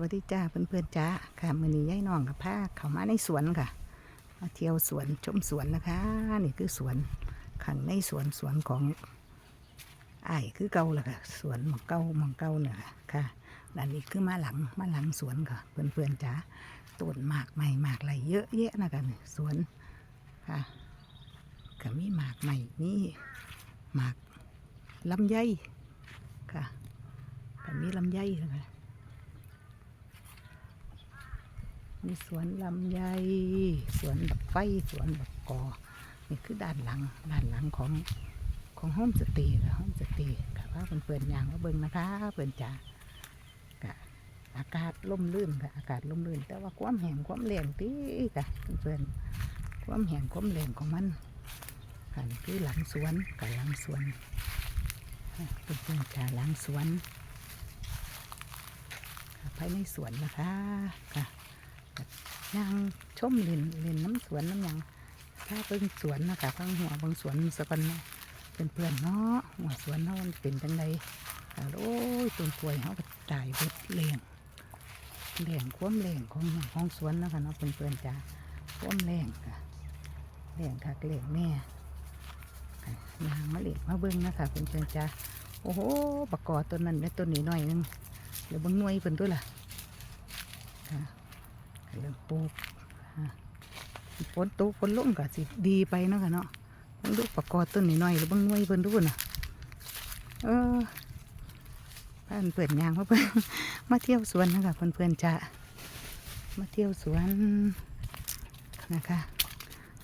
วัสดีจ้าเพื่อนๆจ้าค่ะมือนี้ย่ายน้องกับพาเขามาในสวนค่ะ มาเที่ยวสวนชมสวนนะคะ นี่คือสวนขังในสวนสวนของไอ้คือเก่าละค่ะ สวนมองเก่ามองเก่าเนี่ยค่ะด้านนี้คือมาหลังมาหลังสวนค่ะ เพื่อนๆจ้าต้นหมากใหม่หมากอะไรเยอะแยะนะคะนี่สวนค่ะก็มีหมากใหม่นี่หมากลำไยค่ะก็มีลำไยนะคะ มีสวนลำไยสวนแบบไฟสวนแบบกอ นี่คือด้านหลังด้านหลังของของห้องสเตย์ค่ะห้องสเตย์ค่ะว่าเปิดๆอย่างว่าเบิ่งนะคะเปิดจ้ากะอากาศล่มลื่นค่ะอากาศล่มลื่น แต่ว่าความแห้งความแรงตีค่ะเพื่อนความแห้งความแรงของมันค่ะนี่คือหลังสวนกับหลังสวนค่ะเพื่อนจ้าหลังสวนภายในสวนนะคะค่ะ ย่างชมเล่นเล่นน้ำสวนน้ำหยังถ้าเบิ่งสวนนะคะฟังหัวเบางสวนสะกันเป็นเพื่อนเนาะหัวสวนเนาะมันเป็นจังไดโอ้ยต้นกล้วยเขาก็ตายเบิดเลี้ยงเลี้ยงความเลี้ยงของของสวนนะคะเนาะเป็นเพื่อนจ้าความเลี้ยงค่ะเลี้ยงค่ะเลี้ยงแม่ยางมาเลี้ยงมาเบิ่งนะคะเพื่อนจ้าโอ้โหปะกอต้นนั้นและต้นนี้หน่อยหนึงเดี๋ยวเบิ่งหน่วยเพิ่นด้วยล่ะค่ะ เริ่มปลูกฝนตกฝนลงก็สิดีไปเนาะค่ะเนาะเบิ่งดูประกอบต้นนิดหน่อยหรือบางหน่วยเพิ่นดูน่ะเออเพื่อนเปิดยางมาเพิ่นมาเที่ยวสวนนะคะเพื่อนเพื่อนๆจะมาเที่ยวสวนนะคะ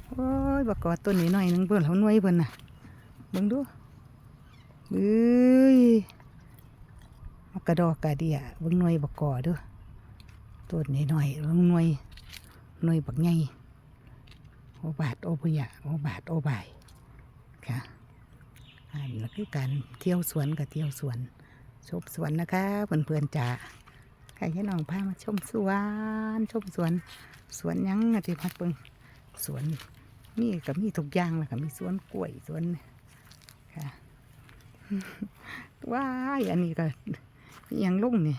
โอ้ยประกอบต้นนิดหน่อยหนึงเพิ่อนเขาหน่วยเพิ่อนน่ะเบิ่งดูเอ้ยมากระดอกกระเดียเบิ่งหน่วยประกอบด้วย ต้นนี้หน่อยลงหน่วยหน่วยบักไงโอบาทโอพยะโอบาทโอบายค่ะอันนี้คือการเที่ยวสวนกับเที่ยวสวน ชมสวนนะคะเพื่อนๆจ๋าใครให้น้องพามาชมสวนชมสวนสวนยังอะที่พัดเปิงสวนมีกับมีทุกอย่างเลยค่ะมีสวนกล้วยสวนค่ะว้ายอันนี้ก็ยังลุ่งนี่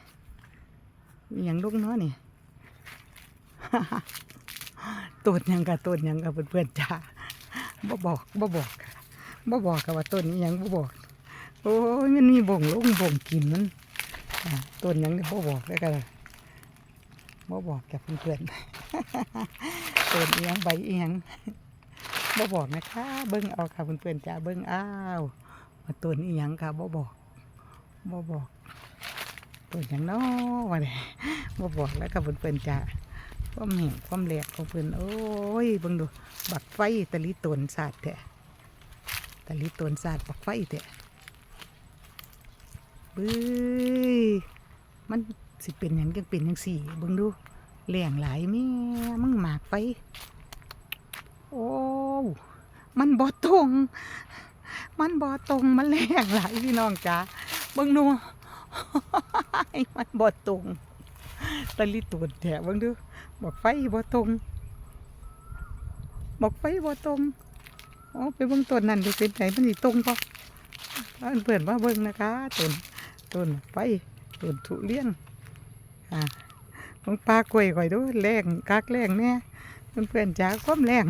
อหย่างลูกเนาะนี่ ต้นยังกับต้นยังกับเพื่อนๆจ้าบ่บอกบ่บอกบ่บอกกับว่าต้นนี้ยังบ่บอก โอ้ยมันมีบ่งลูกบ่งกินมันต้นยังบ่บอกแล้วกันบ่บอกกับเพื่อนๆต้นเอียงใบเอียงบ่บอกนะคะเบิ่งเอาค่ะเพื่อนๆจ้าเบิ่งอ้าวว่าต้นอีหยังค่ะบ่บอกบ่บอกต้นยังนาะว่าเนี่ยมาบอกแล้วกับเพื่อนๆจ้า ความแห้งความแหลกของเพื่อนโอ้ยเบิ่งดู บักไฟตะลิตนศาสตร์แท้ตะลิตนศาสตร์บักไฟแท้บื้ยมันสิเป็นหยังจังเป็นหยังสี่เบิ่งดูแหลงหลายแม่มึงหมากไฟ โอ้มันบ่ตรง มันบ่ตรงมันแหลงหลายพี่น้องจ้าเบิ่งดูมันบ่ตรงตะลิตูดแถเบิ่งดู บอกไฟบ่ตรงบอกไฟบ่ตรงอ๋อไปเบิ่งต้นนั่นดูเป็นไหนมันสิตรงปะว่าเพื่อนว่าเบิ่งนะคะต้นต้นไฟต้นทุเรียนอ่าของปลากล้วยก่อยดูแรงกักแรงแน่เพื่อนๆจ้าความแรง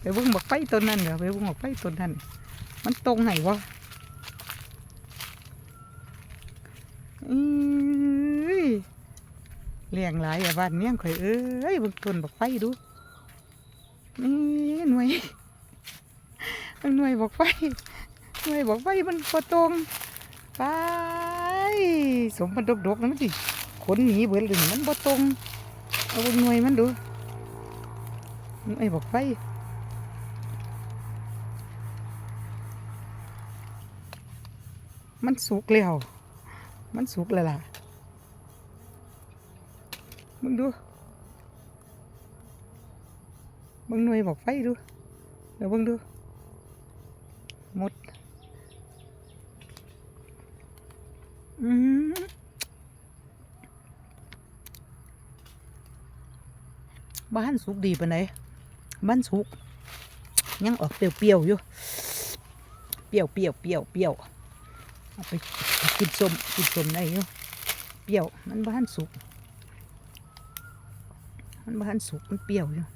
ไปเบิ่งบอกไฟต้นนั่นเดี๋ยวไปเบิ่งบอกไฟต้นนั่นมันตรงไหนวะอือ เลี้ยงหลายอะบ้านเมี่ยงข่อยเอ้ยบางต้นบักไฟดูนี่หน่วยบางหน่วยบักไฟหน่วยบักไฟมันพอตรงไปสมมันดกๆนะมันสิขนหนีเบิดเลยมันบ่ตรงเอาหน่วยมันดูหน่วยบักไฟมันสุกแล้ว มันสุกแล้วล่ะ มึงดูมึงหน่วยบอกไฟดู เดี๋ยวมึงดูหมด อืมบ้านสุกดีปานไหนบ้านสุก ยังออกเปรี้ยวๆอยู่ เปรี้ยวเปรี้ยวเปรี้ยวเปรี้ยวเอาไปกินส้มกินส้มได้อยู่ เปรี้ยว มันบ้านสุก มันบ้านสุกมันเปรี้ยวอยู่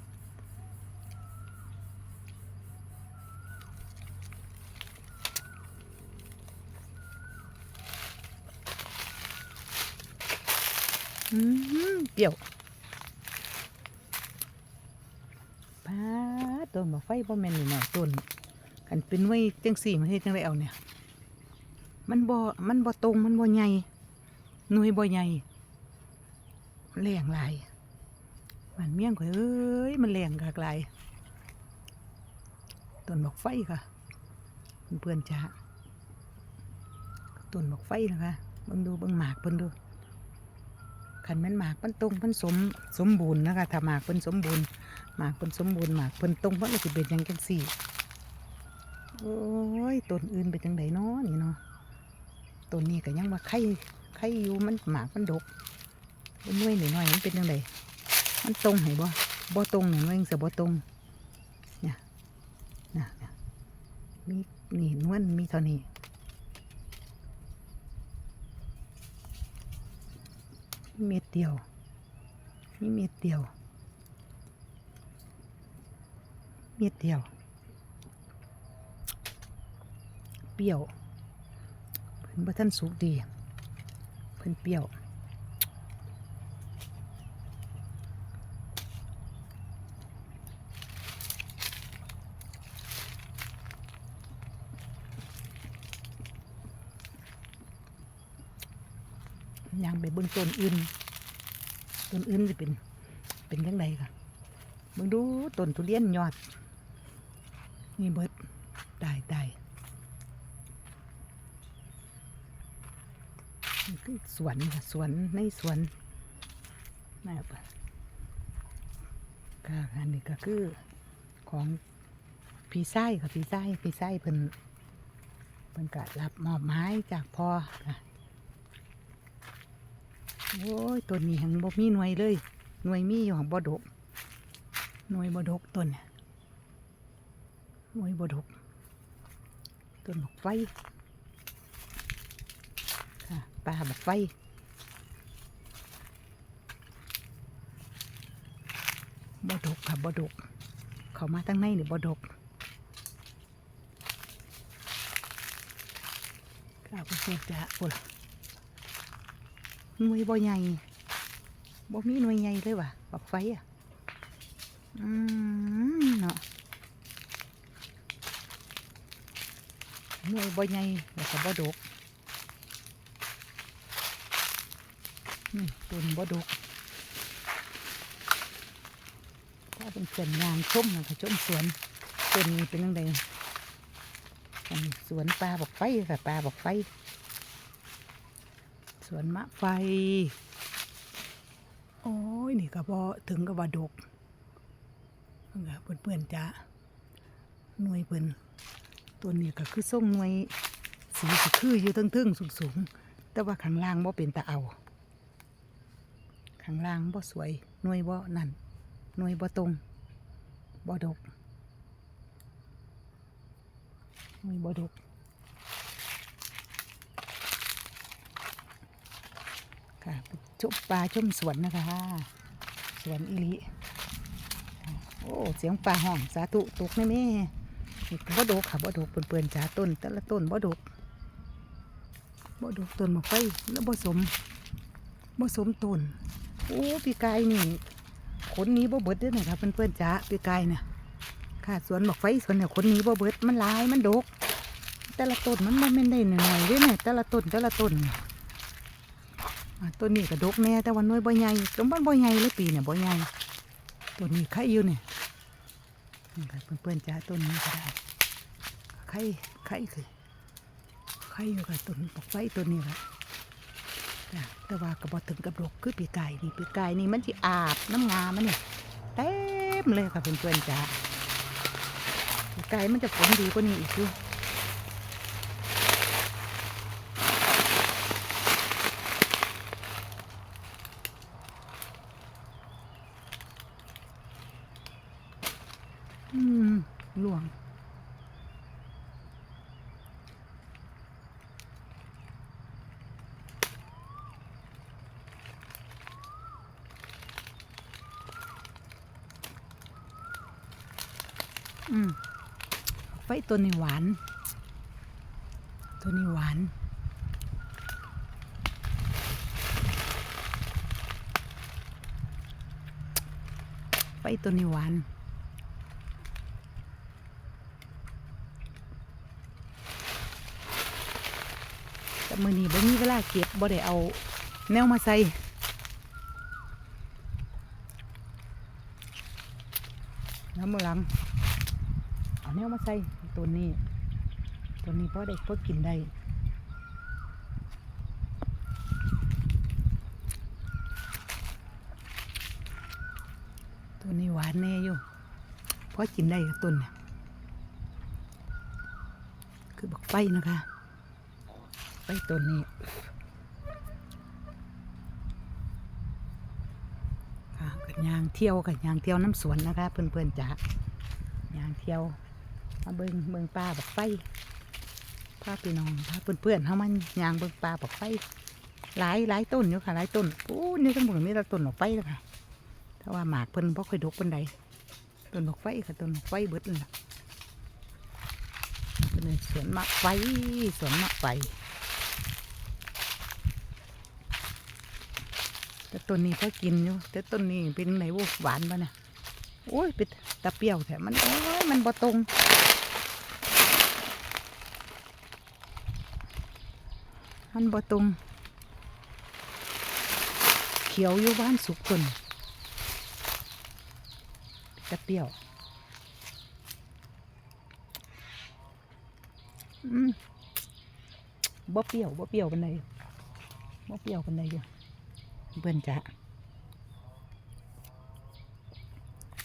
อืเปรี้ยวป้าดต้นบอกไฟบ่แม่นนี่หน่อยต้นกันเป็นไว้จังสี่มันเฮ็ดจังไดเอาเนี่ย มันบ่ มันบ่ตรง มันบ่ใหญ่หน่วยบ่ใหญ่แรงหลาย มันเมี่ยงข่อยเอ้ยมันแรงกากลต้นบอกไฟค่ะเพื่อนจ้าต้นบอกไฟนะคะเบิ่งดูเบิ่งหมากเพิ่นดูขันมันหมากมันตรงมันสมสมบูรณ์นะคะถ้าหมากเพิ่นสมบูรณ์หมากเพิ่นสมบูรณ์หมากเพิ่นตรงเพิ่นก็สิเป็นยังจังสี่โอ้ยต้นอื่นเป็นจังไดเนาะนี่เนาะตัวนี้ก็ยังว่าไข่ไข่อยู่มันหมากมันดกเป็นหน่วยหน่อยมันเป็นยังไง มันตรงไหนบ่บ่ตรงหนึ่งว่าจังสิบ่ตรงเนี่ยนะเนี่ยมีนี่นวลมีเท่านี้เม็ดเดียวมีเม็ดเดียว เม็ดเดียว เปรี้ยวเพิ่นบ่ทันสุกดี เพิ่นเปรี้ยว ยังไปเบิ่งต้นอื่นต้นอื่นสิเป็น เป็นยังไงค่ะเบิ่งดูต้นทุเรียนยอด นี่เบิดตายตายคือสวนค่ะสวนในสวนนะครับก็อันนี้ก็คือของพี่ไส้ค่ะพี่ไส้พี่ไส้เพิ่นเพิ่นก็รับมอบไม้จากพ่อค่ะ โอ้ยต้นนี้หังบ่มีหน่วยเลย หน่วยมีอยู่ของบ่ดก หน่วยบ่ดกต้นเนี่ยหน่วยบ่ดกต้นดอกไฟค่ะปลาบักไฟบดกค่ะบดก เขามาตั้งในนี่บดกข้าวก็เสียจะปุ่น หน่วยบ่ใหญ่บ่มีหน่วยใหญ่เลยว่ะบักไฟอะอืมเนาะหน่วยบ่ใหญ่แล้วก็บ่ดกนี่ต้นบ่ดกถ้าเป็นเส้นยางชุ่มนะค่ะชุ่มสวนต้นนี้เป็นยังไงสวนปลาบอกไฟค่ะปลาบอกไฟ วนมะไฟ โอ้ย นี่ก็บ่ถึงกับว่าดกนั่นเพื่อนๆจ้าหน่วยเพิ่อนตัวนี้ก็คือส่งหน่วยสีก็คืออยู่ทึงๆสูงๆ แต่ว่าข้างล่างบ่เป็นตาเอาข้างล่างบ่สวยหน่วยบ่นั่นหน่วยบ่ตรงบ่ดกหน่วยบ่ดก ค่ะไปชมปลาชมสวนนะคะ สวนอิลิโอ้เสียงปลาห้องสาธุตกแม่แม่นี่ก็บ่ดกค่ะบ่ดกเปื่อนๆจ้าต้น แต่ละต้นบ่ดกบ่ดกต้นมะไฟแล้วบ่สมบ่สมต้นโอ้ปีกายนี่ขนนี้บ่เบิดด้อนะครับเพื่อนๆจ้าปีกายเนี่ยค่ะสวนบอกไฟสวนเนี่ยขนนี้บ่เบิดมันลายมันดก แต่ละต้นมันบ่แม่นได้หน่อยๆด้อเนี่ยแต่ละต้นแต่ละต้นเนี่ย ต้นนี้ก็ดกแน่แต่ว่าหน้อยบ่ใหญ่ต้นมันบ่ใหญ่เลยปีเนี่ยบ่ใหญ่ต้นนี้ไข่อยู่เนี่ยนี่ค่ะเพื่อนๆจ้าต้นนี้ก็ได้ไข่ไข่คือไข่อยู่กับต้นบอกไฟต้นนี้แหละแต่ว่าก็บอกถึงกับดกคือปีกายนี่ปีกายนี่มันจะอาบน้ำงามันเนี่ยเต็มเลยค่ะเพื่อนๆจ้าปีกายมันจะผลดีกว่านี้อีกด้วย หลวง อืมไฟตัวนี้หวาน ตัวนี้หวานไปตัวนี้หวาน เวลาเก็บบ่ได้เอา แนวมาใส่น้ำมือหลังเอาแนวมาใส่ตัวนี้ ตัวนี้พอได้พ่อกินได้ตัวนี้หวานแน่อยู่พอกินได้กับต้นเนี่ยคือบักไฟนะคะ ไฟต้นนี้ค่ะกันยางเที่ยวกันยางเที่ยวน้ำสวนนะคะ เพื่อนๆจ๋ายางเที่ยวมาเบิงเบิงปลาบักไฟพาพี่น้องพาเพื่อนๆเขามันยางเบิงปลาบักไฟหลายหลายต้นอยู่ค่ะหลายต้นโอ้นี่ทั้งหมดมีแต่ต้นดอกไฟแล้วค่ะถ้าว่าหมากเพิ่นบ่ค่อยดกปานใดต้นดอกไฟค่ะต้นดอกไฟเบิดเลยเป็นสวนมะไฟสวนมะไฟ แต่ต้นนี้เขากินอยู่แต่ต้นนี้เป็นไหนวูหวานปะเนี่ยโอ้ยเป็นตะเปรี้ยวแถมมันโอ้ยมันบ่ตรงมันบ่ตรงเขียวอยู่บ้านสุกคนจะเปรี้ยวอืมบ่เปรี้ยวบ่เปรี้ยวกันใดบ่เปรี้ยวกันใดอยู่ เพื่อนจ้ะ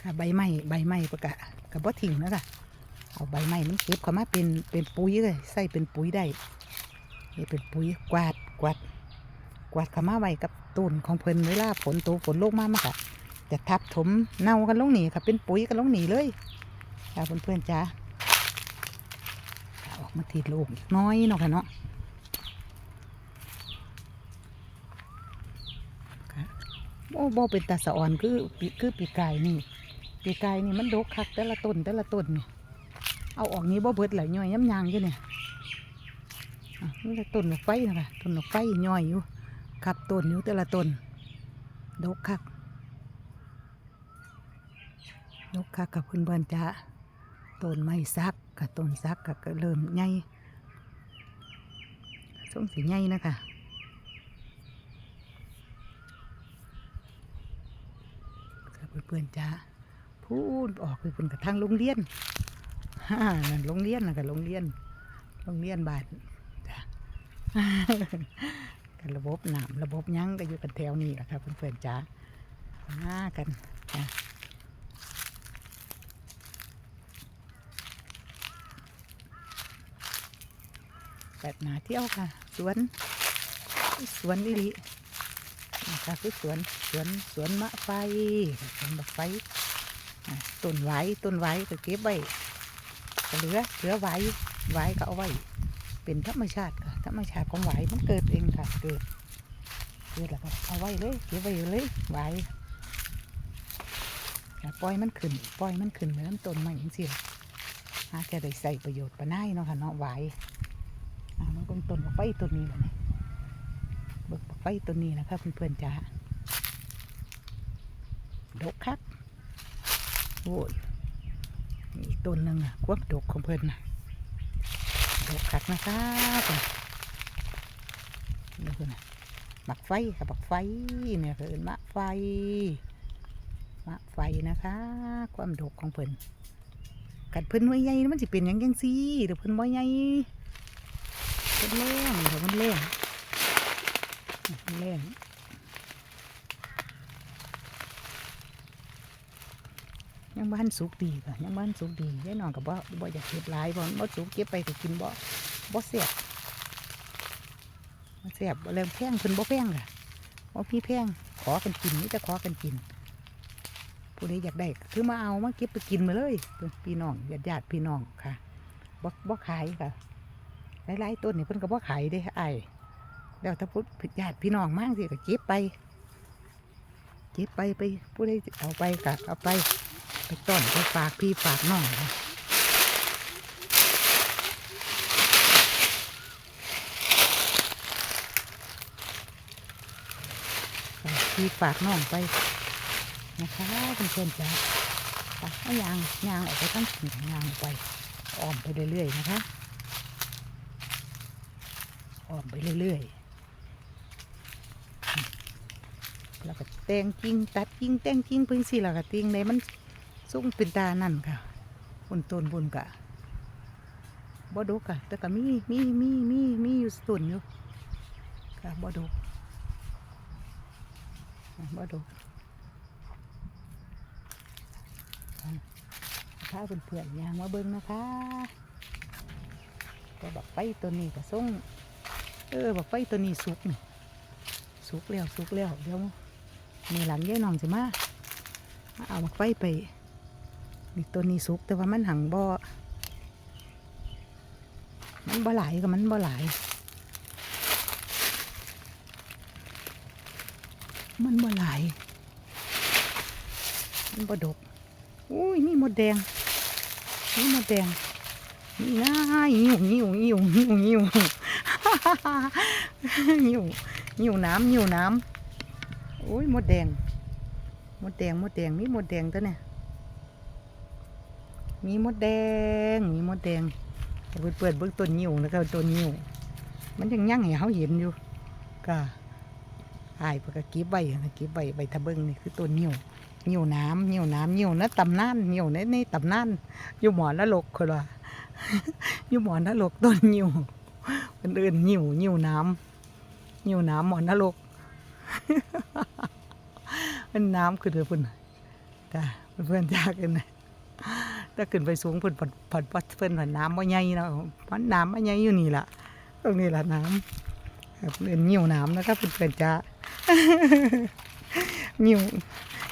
ค่ะใบไม้ใบไม้ประกะกับบ่ทิ้งนะค่ะเอาใบไม้มันเก็บเข้ามาเป็นเป็นปุ๋ยเลยใส่เป็นปุ๋ยได้นี่เป็นปุ๋ยกวาดกวาดกวาดเข้ามาไว้กับต้นของเพิ่นเวลาฝนตกฝนโลงมากมาค่ะจะทับถมเน่ากันลงหนีค่ะเป็นปุ๋ยกันลงหนีเลยค่ะเพื่อนๆจ้าออกมาทีโลกน้อยเนาะค่ะเนาะ โอ้บ่เป็นตาสะอ่อนคือปีคือปีกายนี่ปีกายนี่มันดกคักแต่ละต้นแต่ละต้นนี่เอาออกนี้บ่เบิดไหลย่อยย้ำยางอยู่เนี่ยนี่แต่ต้นดอกไฟนะคะต้นดอกไฟย่อยอยู่ขับต้นอยู่แต่ละต้นดกคักนกคักกับเพื่อนเพื่อนจ้าต้นไม้ซักกับต้นซักกับก็เริ่มใหญ่ส่งสีใหญ่นะคะกับ เพื่อนจ้าพูดออกไปเป็นกระทั่งโรงเรียนฮ่านั่นโรงเรียนนะกับโรงเรียน โรงเรียนบานจ้ากันระบบหน้ำระบบยั้งก็อยู่กันแถวนี้แหละครับเพื่อนๆจ้ามากันจ้าแบบหนาเที่ยวค่ะ สวน สวนลิลิ นะคะคือสวนสวนสวนมะไฟสวนมะไฟต้นไว้ต้นไว้ก็เก็บไว้ก็เหลือเหลือไว้ไว้ก็เอาไว้เป็นธรรมชาติค่ะธรรมชาติของไว้มันเกิดเองค่ะเกิดเกิดแล้วก็เอาไว้เลยเก็บไว้เลยไว้ปล่อยมันขึ้นปล่อยมันขึ้นเหมือนต้นไม้อย่างเสียหาแค่ได้ใส่ประโยชน์ปะน่ายเนาะค่ะเนาะไว้มันเป็ต้นบักไฟต้นนี้แหละ เบิกไฟต้นนี้นะครับเพื่อนๆจ้าดกคักโอ้ยมีอีกต้นหนึ่งอะควบดกของเพื่อนนะดกคักนะครับนี่คือนะบักไฟค่ะบักไฟเนี่ยคือมะไฟมะไฟนะคะ ความดกของเพื่อนกัดเพื่อนไว้ใหญ่มันจะเป็นยังยังซี่หรือเพื่อนไว้ใหญ่มันแรงเดี๋ยวมันแรงมันแรงยัง บ้านสุกดีค่ะยังบ้านสุกดียายน้องกับบ่บ่อยากเก็บหลายบ่บ่สุกเก็บไปก็กินบ่บ่เสียบบ่เสียบบ่เริ่มแพงเพิ่นบ่แพงค่ะบ่พี่แพงขอกันกินนี่จะขอกันกินผู้ใดอยากได้คือมาเอามาเก็บไปกินมาเลยพี่น้องญาติญาติพี่น้องค่ะบ่บ่ขายค่ะหลายๆต้นนี่เพิ่นก็บ่ขายเด้ไอ้ายแล้วถ้าพุทธญาติพี่น้องมากสิก็เก็บไป เก็บไปไปผู้ใดเอาไปก็เอาไป ไปต้อนไปฝากพี่ฝากน้องพี่ฝากน้องไปนะคะเพื่อนๆจ้ะไปเยางยางออกไปตั้งขีดยางไปอ้อมไปเรื่อยๆนะคะอ้อมไปเรื่อยๆแล้วก็แต่งกิ้งตัดกิ้งแต่งกิ้งพึ่งสีเราก็ติ้งในมัน สูงเป็นตานั่นค่ะบนต้นบนกะบ่ดกอะแต่ก็มีมีมีมีมีอยู่ต้นอยู่ค่ะบ่ดกบ่ดูถ้าเป็นเพื่อนๆยางมาเบิ่งนะคะก็บักไฟตัวนี้ก็ส่งเออบักไฟตัวนี้สุกนี่สุกแล้วสุกแล้วเดี๋ยวมีหลังยายน้องสิมามาเอาบักไฟไป นี่ตัวนี้สุกแต่ว่ามันหังบ่มันบ่หลายกับมันบ่หลาย มันบ่หลาย มันบ่ดก อุ้ยมีหมดแดงมีหมดแดงนี่ง่ายหิวหิวหิวหิวหิวหิวหิวน้ำหิวน้ำอุ้ยหมดแดงหมดแดงหมดแดงมีหมดแดงตัวเนี่ย มีมดแดง มีมดแดงเปิดเปิดเบิ่งต้นหิวแล้วก็ต้นหิวมันยังยั่งให้เขาเห็นอยู่ก็หายไปก็ก็บไว้นะก็บไว้ใบตะเบิงนี่คือต้นนิ่วนิ่วน้ำนิ่วน้ำนิ่วนะตำนานนิ่วในในตำนานอยู่หมอนนรกคนว่าอยู่หมอนนรกต้นนิ่วเป็นอื่นนิ่วนิ่วน้ำนิ่วน้ำหมอนนรกมันน้ำคือเดือพุ่นจ้าเพื่อนๆจากกันนะ ถ้าขึ้นไปสูงเพิ่นผัดผัดผัดเพิ่นผัดน้ำว่าใหญ่เนาะมันน้ำว่าใหญ่อยู่นี่ล่ะ ตรงนี้ล่ะน้ำครับเล่นเหนียวน้ำนะครับเพื่อนๆจ้าเหนียว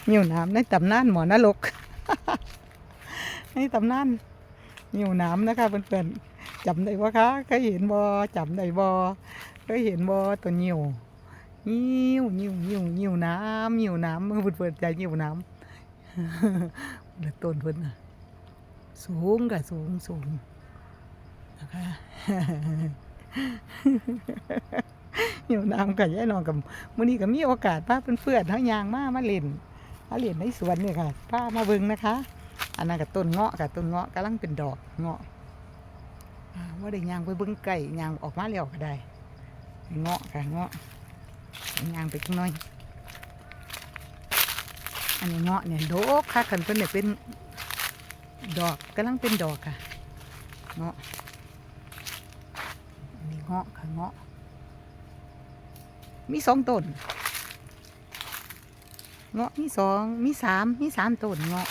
เหนียวน้ำในตำนานหมอนรกในตำนานเหนียวน้ำนะคะเพื่อนๆจำได้ปะคะเคยเห็นบอจำได้บอเคยเห็นบอตัวเหนียวเหนียวเหนียวเหนียวเหนียวน้ำเหนียวน้ำเพื่อนๆจ้าเหนียวน้ำแล้วต้นเพื่อนน่ะ สูงกับสูงสูงนะคะอยู่น้ำกับยายนองกับมื้อนี้ก็มีโอกาสพาเพื่อนทั้งยางมามาเล่นมาเล่นในสวนเนี่ยค่ะพามาเบิ่งนะคะ อันนั้นกับต้นเงาะกับต้นเงาะกำลังเป็นดอกเงาะอ่าว่าได้ยางไปเบิ่งไก่ยางออกมาแล้วก็ได้เงาะค่ะเงาะยางไปข้างน้อย อันนี้เงาะเนี่ยโดกค่ะคันเพิ่นเนี่ยเป็น ดอกกำลังเป็นดอกค่ะเงาะอันนี้เงาะค่ะเงาะ มีสองต้นเงาะมีสองมีสามมีสามต้นเงาะ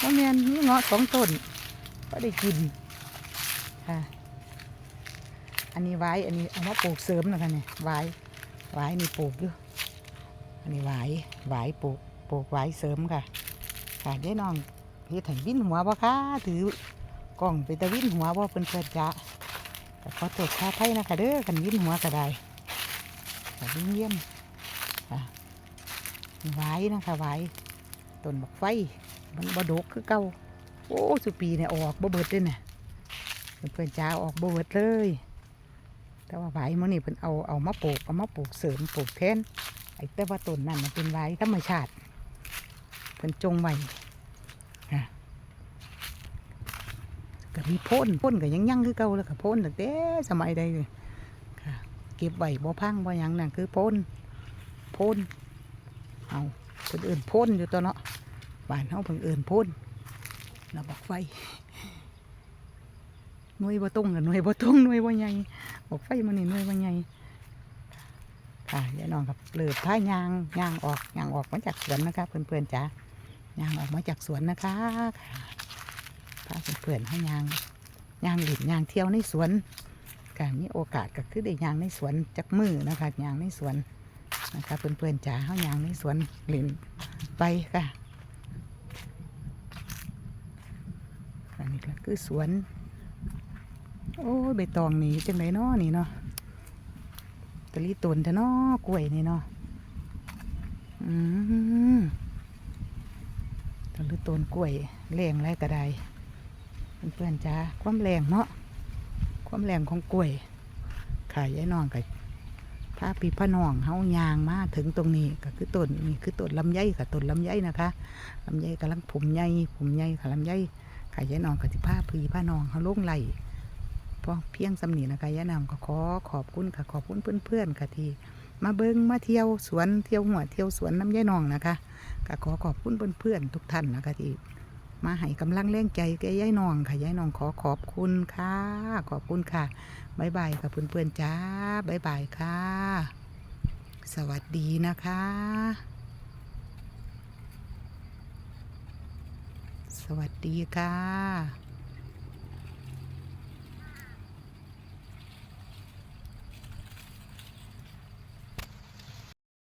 ว่าแมนมีเงาะสองต้นก็ได้กินค่ะอันนี้ไว้อันนี้เอามาปลูกเสริมนะคะเนี่ยไว้ไว้นี่ปลูกอยู่อันนี้ไว้ไว้ปลูก ปลูกไว้เสริมค่ะ ค่ะได้น้องเฮ็ดให้วินหัวบ่คะถือกล้องไปตะวินหัวบ่เพิ่นเพิ่นจะก็ขอตรวจค่าไพ่นะคะเด้อกันยินหัวก็ได้ก็เยี่ยมเยี่ยมค่ะไว้นะคะไว้ต้นบักไฟมันบดกคือเก่าโอ้สุปีเนี่ยออกบ่เบิดเลยเนี่ยเพื่อนจ้าออกบ่เบิดเลย แต่ว่าไว้มันนี่เพิ่นเอาเอามาปลูกเอามาปลูกเสริมปลูกแทนไอ้แต่ว่าต้นนั่นมันเป็นไว้ธรรมชาติ เพิ่นจงไว้ค่ะก็มีพ่นพ่นก็ยังยั่งคือเก่าแล้วก็พ่นตั้งแต่สมัยใดเลยค่ะเก็บไว้บ่พังบ่ยังนั่นคือพ่นพ่นเอาเพิ่นอื่นพ่นอยู่ตัวเนาะบ้านเฮาเพิ่นเอื่นพ่นแล้วบอกไฟหน่วยบ่ตรงกับหน่วยบ่ตรงหน่วยบ่ใหญ่บอกไฟมันนี่หน่วยบ่ใหญ่ค่ะยายน้องกับเปลือกผ้ายางยางออกยางออกมาจากสวนนะคะเพื่อนๆจ้า ยางออกมาจากสวนนะคะค่ะพาเพื่อนๆให้ยางยางหลินยางเที่ยวในสวนก็มีโอกาสก็คือได้ยางในสวนจักมือนะคะยางในสวนนะคะเพื่อนๆจ๋าเขายางในสวนหลินไปค่ะอันนี้ก็คือสวน โอ้ยใบตองนี่จังไรเนาะนี่เนาะตะลีตุนแต่นาะกล้วยนี่เนาะอืม ตะลีตนกล้วยแรงไรก็ได้เพื่อนจ้าความแรงเนาะความแรงของกล้วยขายยายน้องกับพพาพี่พ่อน้องเฮายางมาถึงตรงนี้ก็คือต้นนี่คือต้นลำไยค่ะต้นลำไยนะคะลำไยกำลังผมใหญ่ผมใหญ่ค่ะลำไยขายายน้องกับที่พาพี่พ่อน้องเขาลงไหลเพราะเพียงสำนีนะคะยายน้องก็ขอขอบคุณค่ะขอบคุณเพื่อนๆค่ะที่มาเบิ้งมาเที่ยวสวนเที่ยวหัวเที่ยวสวนน้ำยายนองนะคะ ก็ขอขอบคุณเพื่อนๆทุกท่านนะคะที่มาให้กำลังแรงใจแกยายน้องค่ะยายน้องขอขอบคุณค่ะ ขอบคุณค่ะบายบายค่ะเพื่อนๆจ้าบายบายค่ะ สวัสดีนะคะ สวัสดีค่ะ